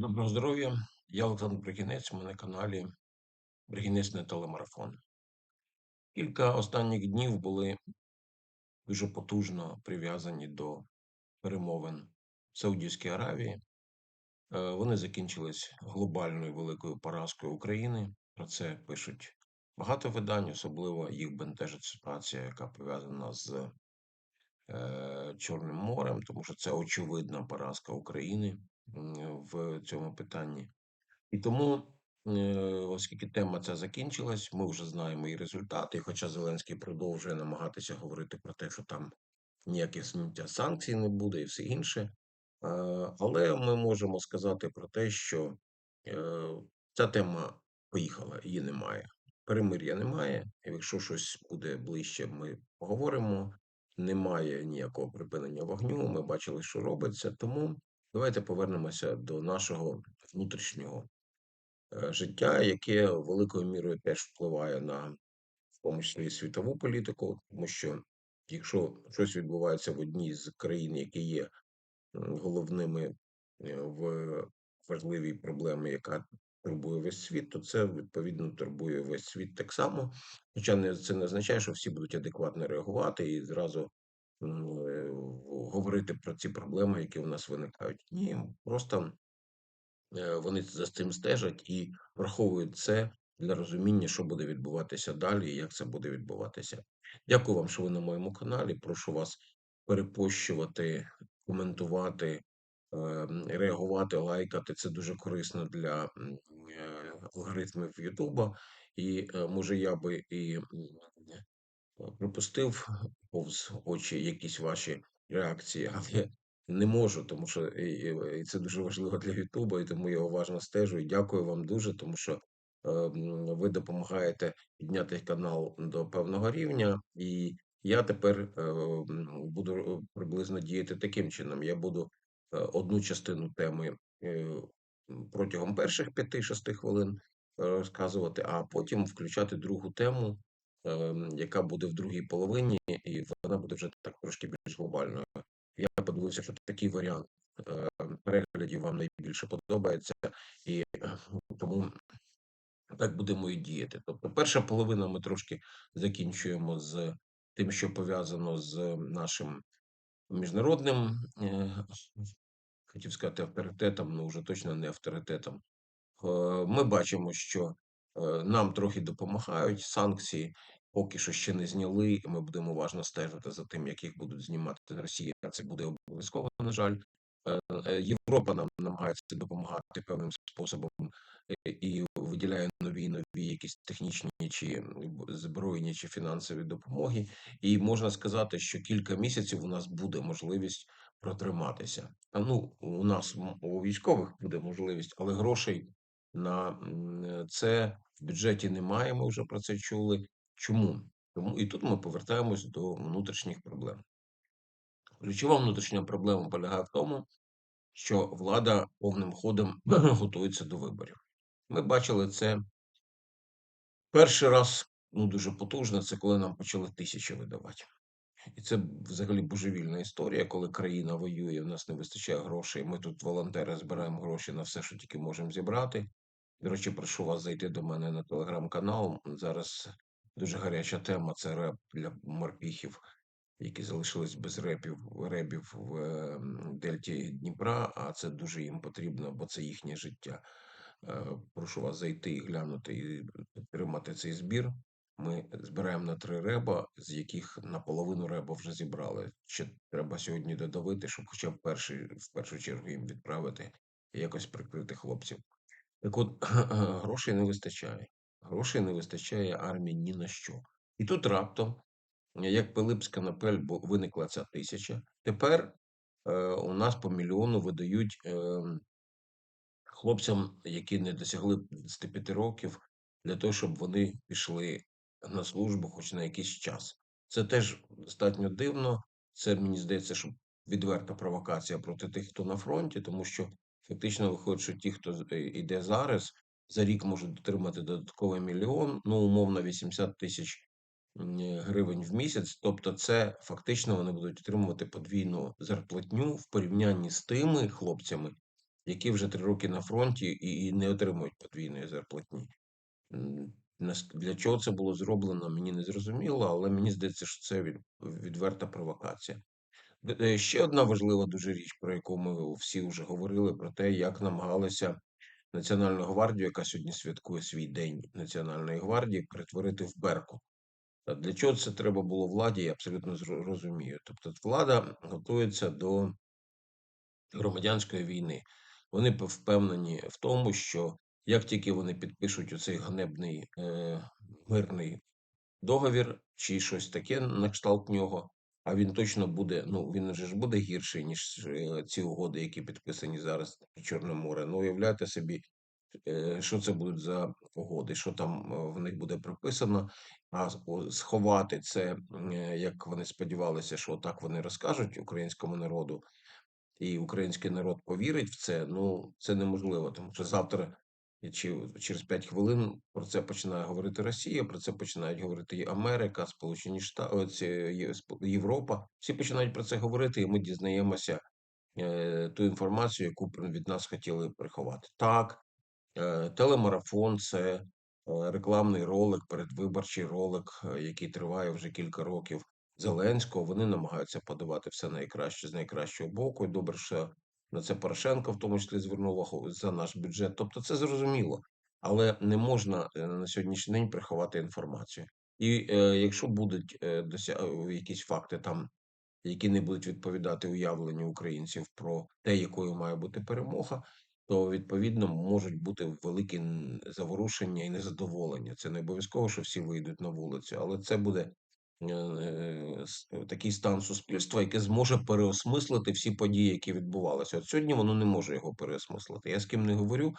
Доброго здоров'я! Я Олександр Бригінець, ми на каналі Бригінець не телемарафон. Кілька останніх днів були дуже потужно прив'язані до перемовин в Саудівській Аравії. Е, Вони закінчились глобальною великою поразкою України. Про це пишуть багато видань, особливо їх бентежить ситуація, яка пов'язана з е, Чорним морем, тому що це очевидна поразка України в цьому питанні. І тому, е, оскільки тема ця закінчилась, ми вже знаємо і результати. Хоча Зеленський продовжує намагатися говорити про те, що там ніяких зняття санкцій не буде і все інше. Е, Але ми можемо сказати про те, що е, ця тема поїхала, її немає. Перемир'я немає. Якщо щось буде ближче, ми поговоримо. Немає ніякого припинення вогню. Ми бачили, що робиться. Тому давайте повернемося до нашого внутрішнього е, життя, яке великою мірою теж впливає на в тому числі світову політику, тому що якщо щось відбувається в одній з країн, які є головними е, в важливій проблемі, яка турбує весь світ, то це відповідно турбує весь світ так само. Хоча не це не означає, що всі будуть адекватно реагувати і зразу говорити про ці проблеми, які у нас виникають. Ні, просто Е, вони за цим стежать і враховують це для розуміння, що буде відбуватися далі і як це буде відбуватися. Дякую вам, що ви на моєму каналі. Прошу вас перепощувати, коментувати, е, реагувати, лайкати. Це дуже корисно для е, алгоритмів Ютуба. І може я би і е, повз очі якісь ваші реакції, але не можу, тому що і, і це дуже важливо для Ютуба, і тому я уважно стежу. І дякую вам дуже, тому що е, ви допомагаєте підняти канал до певного рівня, і я тепер е, буду е, приблизно діяти таким чином. Я буду е, одну частину теми е, протягом перших 5-6 хвилин е, розказувати, а потім включати другу тему, е, яка буде в другій половині, і вона буде вже так трошки більш глобальною. Я подивився, що такий варіант е, переглядів вам найбільше подобається, і е, тому так будемо і діяти. Тобто, перша половина ми трошки закінчуємо з тим, що пов'язано з нашим міжнародним, е, хотів сказати, авторитетом, ну вже точно не авторитетом. Ми бачимо, що нам трохи допомагають санкції, поки що ще не зняли. і Ми будемо уважно стежити за тим, як їх будуть знімати Росія. Це буде обов'язково, на жаль. Е, е, Європа нам намагається допомагати певним способом е, і виділяє нові нові якісь технічні чи збройні чи фінансові допомоги. І можна сказати, що кілька місяців у нас буде можливість протриматися. А ну у нас у військових буде можливість, але грошей на це в бюджеті немає. Ми вже про це чули. Чому? Тому і тут ми повертаємось до внутрішніх проблем. Ключова внутрішня проблема полягає в тому, що влада повним ходом готується до виборів. Ми бачили це перший раз, ну дуже потужно, це коли нам почали тисячі видавати. І це взагалі божевільна історія, коли країна воює, в нас не вистачає грошей. Ми тут волонтери збираємо гроші на все, що тільки можемо зібрати. До речі, прошу вас зайти до мене на телеграм-канал. Зараз дуже гаряча тема. Це реп для морпіхів, які залишились без репів, ребів в е, дельті Дніпра. А це дуже їм потрібно, бо це їхнє життя. Е, Прошу вас зайти і глянути і підтримати цей збір. Ми збираємо на три реба, з яких наполовину реба вже зібрали. Ще треба сьогодні додавити, щоб хоча б перший, в першу чергу їм відправити і якось прикрити хлопців. Так от, грошей не вистачає. Грошей не вистачає армії ні на що. І тут раптом, як Пилипська напель, бо виникла ця тисяча, тепер е, у нас по мільйону видають е, хлопцям, які не досягли 25 років, для того, щоб вони пішли на службу хоч на якийсь час. Це теж достатньо дивно. Це мені здається, що відверта провокація проти тих, хто на фронті, тому що фактично виходить, що ті, хто е, йде зараз, за рік можуть отримати додатковий мільйон, ну умовно 80 тисяч гривень в місяць. Тобто, це фактично вони будуть отримувати подвійну зарплатню в порівнянні з тими хлопцями, які вже три роки на фронті і, і не отримують подвійної зарплатні. Для чого це було зроблено, мені не зрозуміло, але мені здається, що це відверта провокація. Е, Ще одна важлива дуже річ, про яку ми всі вже говорили, про те, як намагалися Національну гвардію, яка сьогодні святкує свій день Національної гвардії, перетворити в Беркут. А Для чого це треба було владі, я абсолютно розумію. Тобто влада готується до громадянської війни. Вони впевнені в тому, що як тільки вони підпишуть оцей ганебний е, мирний договір чи щось таке на кшталт нього, а він точно буде, ну він вже ж буде гірший, ніж е, ці угоди, які підписані зараз про Чорне море. Ну, уявляйте собі, е, що це будуть за угоди, що там е, в них буде прописано. А сховати це, як вони сподівалися, що так вони розкажуть українському народу, і український народ повірить в це, ну це неможливо, тому що завтра чи через 5 хвилин про це починає говорити Росія, про це починають говорити Америка, Сполучені Штати, Європа. Всі починають про це говорити, і ми дізнаємося е, ту інформацію, яку від нас хотіли приховати. Так, е, телемарафон це е, рекламний ролик, передвиборчий ролик, який триває вже кілька років. Зеленського, вони намагаються подавати все найкраще з найкращого боку. І добре, що на це Порошенко в тому числі звернув увагу за наш бюджет. Тобто це зрозуміло, але не можна е, на сьогоднішній день приховати інформацію. І е, якщо будуть е, е, якісь факти там, які не будуть відповідати уявленню українців про те, якою має бути перемога, то відповідно можуть бути великі заворушення і незадоволення. Це не обов'язково, що всі вийдуть на вулицю, але це буде такий стан суспільства, яке зможе переосмислити всі події, які відбувалися. От сьогодні воно не може його переосмислити. Я з ким не говорю,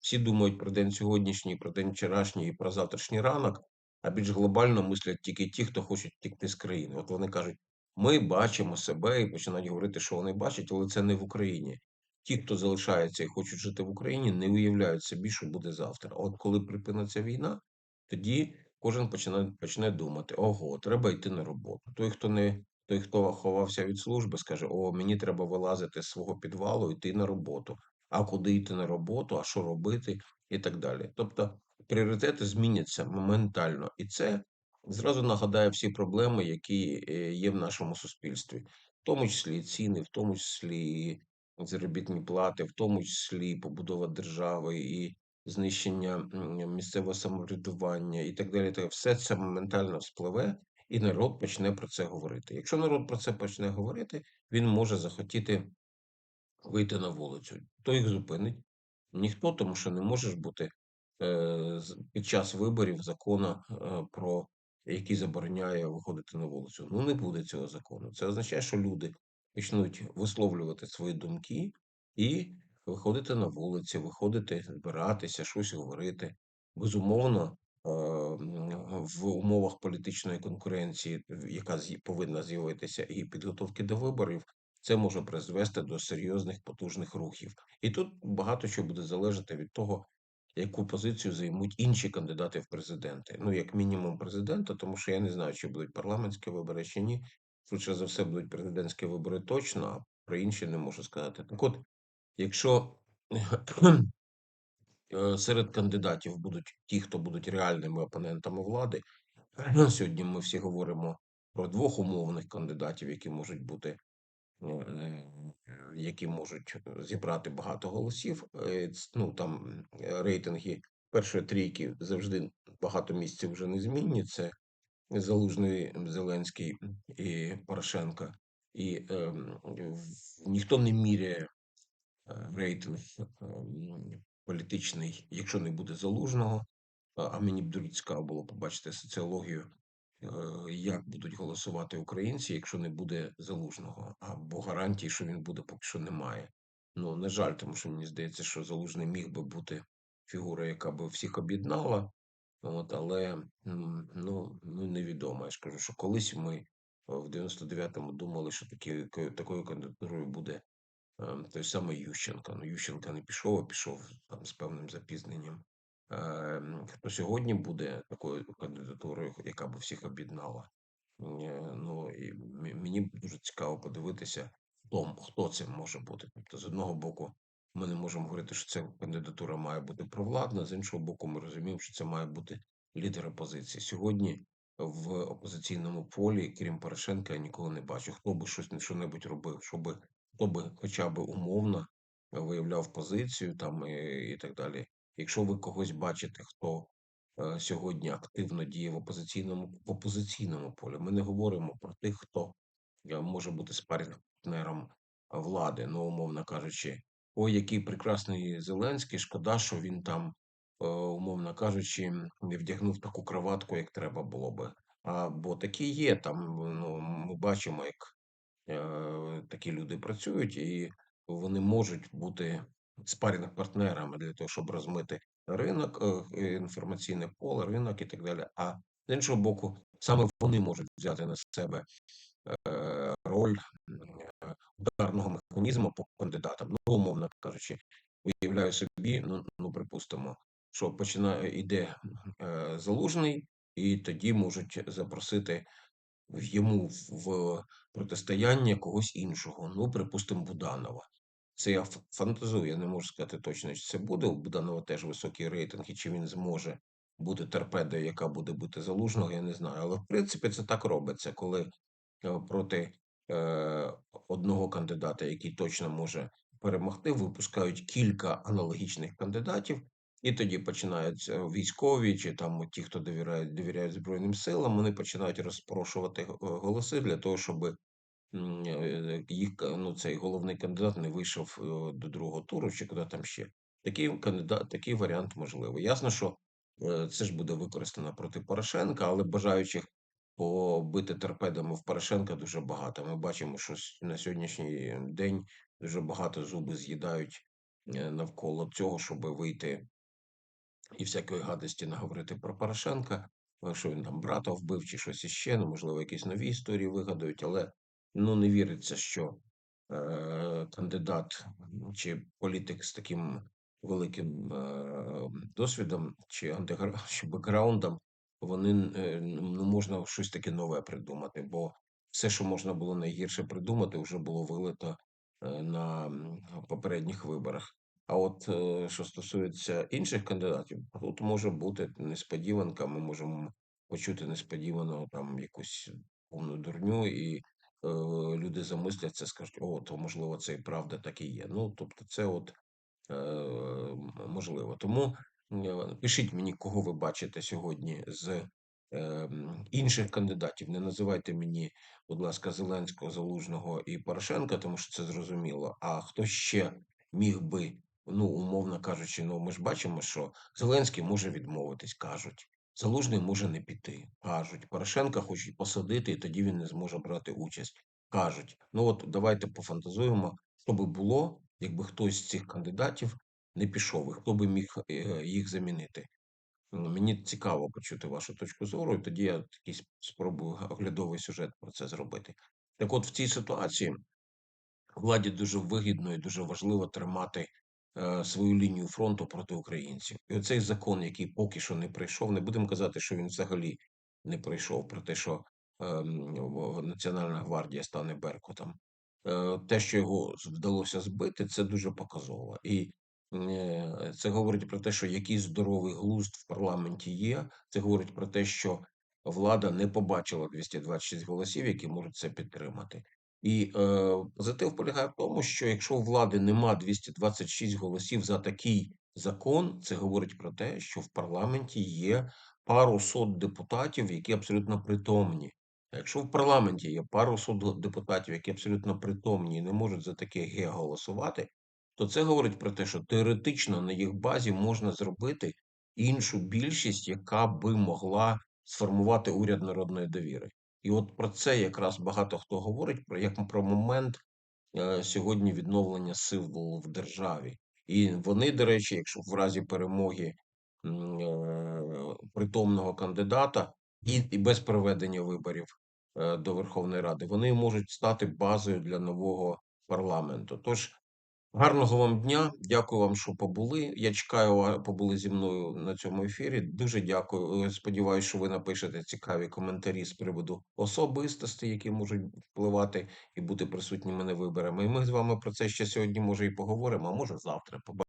всі думають про день сьогоднішній, про день вчорашній і про завтрашній ранок, а більш глобально мислять тільки ті, хто хочуть тікти з країни. От вони кажуть, ми бачимо себе і починають говорити, що вони бачать, але це не в Україні. Ті, хто залишається і хочуть жити в Україні, не уявляють собі, що буде завтра. От коли припиниться війна, тоді кожен почне, почне думати: ого, треба йти на роботу. Той, хто не той, хто ховався від служби, скаже: О, мені треба вилазити з свого підвалу, йти на роботу. А куди йти на роботу, а що робити, і так далі. Тобто пріоритети зміняться моментально, і це зразу нагадає всі проблеми, які е, є в нашому суспільстві, в тому числі ціни, в тому числі заробітні плати, в тому числі побудова держави і знищення місцевого самоврядування і так далі. Все це моментально спливе, і народ почне про це говорити. Якщо народ про це почне говорити, він може захотіти вийти на вулицю. Хто їх зупинить? Ніхто, тому що не може бути е, під час виборів закону е, про який забороняє виходити на вулицю. Ну не буде цього закону. Це означає, що люди почнуть висловлювати свої думки і виходити на вулиці, виходити, збиратися, щось говорити. Безумовно, е, в умовах політичної конкуренції, яка повинна з'явитися, і підготовки до виборів, це може призвести до серйозних потужних рухів. І тут багато що буде залежати від того, яку позицію займуть інші кандидати в президенти. Ну, як мінімум, президента, тому що я не знаю, чи будуть парламентські вибори, чи ні. Швидше за все, будуть президентські вибори точно, а про інші не можу сказати. Так от, якщо е, серед кандидатів будуть ті, хто будуть реальними опонентами влади, сьогодні ми всі говоримо про двох умовних кандидатів, які можуть бути е, які можуть зібрати багато голосів. Е, Ну там е, рейтинги першої трійки завжди багато місців вже не змінні. Це Залужний, Зеленський і Порошенко. І в- ніхто не міряє е, рейтинг ем, політичний, якщо не буде залужного. А а мені б дуже цікаво було побачити соціологію е, як будуть голосувати українці, якщо не буде залужного, або гарантії, що він буде, поки що немає. Ну, на жаль, тому що мені здається, що залужний міг би бути фігура, яка би всіх об'єднала. От, але ну, ну невідомо. Я ж кажу, що колись ми е, в 99-му думали, що такі, такою кандидатурою буде той самий Ющенко. Ну, Ющенко не пішов, а пішов там з певним запізненням. Хто сьогодні буде такою кандидатурою, яка б всіх об'єднала? Ну і мені дуже цікаво подивитися, хто, хто це може бути. Тобто, з одного боку, ми не можемо говорити, що ця кандидатура має бути провладна. З іншого боку, ми розуміємо, що це має бути лідер опозиції. Сьогодні в опозиційному полі, крім Порошенка, я ніколи не бачу, хто би щось що-небудь робив, щоб хто би хоча б умовно виявляв позицію там і, і так далі. Якщо ви когось бачите, хто е, сьогодні активно діє в опозиційному в опозиційному полі, ми не говоримо про тих, хто е, може бути спарринг партнером влади, ну умовно кажучи, ой, який прекрасний Зеленський, шкода, що він там, е, умовно кажучи, не вдягнув таку краватку, як треба було би. А бо такі є там. Ну ми бачимо, як такі люди працюють, і вони можуть бути спарінг партнерами для того, щоб розмити ринок, е, інформаційне поле, ринок і так далі. А з іншого боку, саме вони можуть взяти на себе е, роль е, ударного механізму по кандидатам. Ну, умовно кажучи, уявляю собі, ну, ну припустимо, що починає йде е, залужний, і тоді можуть запросити йому в протистояння когось іншого. Ну, припустимо, Буданова. Це я фантазую, я не можу сказати точно, чи це буде. У Буданова теж високий рейтинг, і чи він зможе бути торпедою, яка буде бути залужного, я не знаю. Але в принципі це так робиться, коли е, проти е, одного кандидата, який точно може перемогти, випускають кілька аналогічних кандидатів, і тоді починаються військові чи там ті, хто довіряють, довіряють Збройним силам, вони починають розпрошувати е, голоси для того, щоб е, їх ну, цей головний кандидат не вийшов е, до другого туру, чи куди там ще. Такий кандидат, такий варіант можливий. Ясно, що е, це ж буде використано проти Порошенка, але бажаючих побити торпедами в Порошенка дуже багато. Ми бачимо, що на сьогоднішній день дуже багато зуби з'їдають е, навколо цього, щоб вийти і всякої гадості наговорити про Порошенка, що він там брата вбив чи щось іще, ну, можливо, якісь нові історії вигадають, але ну не віриться, що е, кандидат чи політик з таким великим е, досвідом чи антигра... чи бекграундом, вони е, ну можна щось таке нове придумати, бо все, що можна було найгірше придумати, вже було вилито е, на попередніх виборах. А от що стосується інших кандидатів, тут може бути несподіванка. Ми можемо почути несподівано там якусь повну дурню, і е, люди замисляться, скажуть, о, то можливо це і правда так і є. Ну тобто, це от е, можливо. Тому е, пишіть мені, кого ви бачите сьогодні з е, інших кандидатів. Не називайте мені, будь ласка, Зеленського, Залужного і Порошенка, тому що це зрозуміло. А хто ще міг би ну, умовно кажучи, ну ми ж бачимо, що Зеленський може відмовитись, кажуть. Залужний може не піти, кажуть. Порошенка хочуть посадити, і тоді він не зможе брати участь. Кажуть. Ну от давайте пофантазуємо, що би було, якби хтось з цих кандидатів не пішов, і хто би міг е, їх замінити. Ну, Мені цікаво почути вашу точку зору, і тоді я якийсь спробую оглядовий сюжет про це зробити. Так от в цій ситуації владі дуже вигідно і дуже важливо тримати свою лінію фронту проти українців. І оцей закон, який поки що не прийшов, не будемо казати, що він взагалі не прийшов, про те, що ем, Національна гвардія стане Беркутом. Е, те, що його вдалося збити, це дуже показово. І е, це говорить про те, що якийсь здоровий глузд в парламенті є. Це говорить про те, що влада не побачила 226 голосів, які можуть це підтримати. І е, позитив полягає в тому, що якщо у влади нема 226 голосів за такий закон, це говорить про те, що в парламенті є пару сот депутатів, які абсолютно притомні. Якщо в парламенті є пару сот депутатів, які абсолютно притомні і не можуть за таке ге голосувати, то це говорить про те, що теоретично на їх базі можна зробити іншу більшість, яка би могла сформувати уряд народної довіри. І от про це якраз багато хто говорить про як про момент е, сьогодні відновлення сил в державі. І вони, до речі, якщо в разі перемоги е, притомного кандидата і, і без проведення виборів е, до Верховної Ради, вони можуть стати базою для нового парламенту. Тож Гарного вам дня. Дякую вам, що побули. Я чекаю, побули зі мною на цьому ефірі. Дуже дякую. Сподіваюся, Сподіваюсь, що ви напишете цікаві коментарі з приводу особистостей, які можуть впливати і бути присутніми на виборами. І ми з вами про це ще сьогодні може і поговоримо, а може завтра. Побачимо.